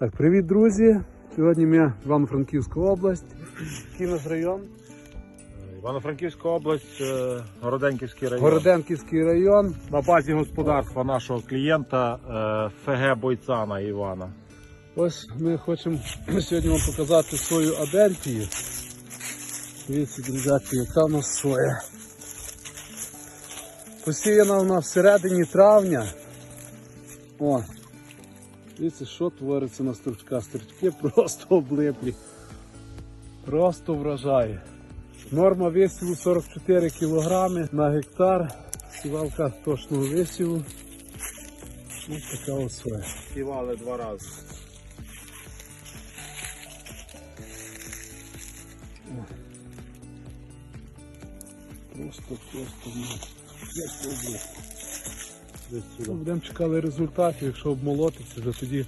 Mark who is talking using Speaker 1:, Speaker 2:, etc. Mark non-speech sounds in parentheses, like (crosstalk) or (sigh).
Speaker 1: Так, привіт, друзі! Сьогодні ми Івано-Франківська область. Який наш район?
Speaker 2: Івано-Франківська область, Городенківський район.
Speaker 1: Городенківський район.
Speaker 2: На базі господарства нашого клієнта е, ФГ Бойцана Івана.
Speaker 1: Ось ми хочемо (clears throat) сьогодні вам показати свою адельфію. Дивіться, друзяки, яка в нас соя. Посіяна вона всередині травня. О, дивіться, що твориться на стручках. Стручки просто облиплі. Просто вражає. Норма висіву 44 кг на гектар. Сівалка точного висіву. Ось така ось соя.
Speaker 2: Співали два рази.
Speaker 1: Просто, просто ну, як область.
Speaker 2: Десь
Speaker 1: Ну,
Speaker 2: сюди.
Speaker 1: Будемо чекали результатів, якщо обмолотиться, вже тоді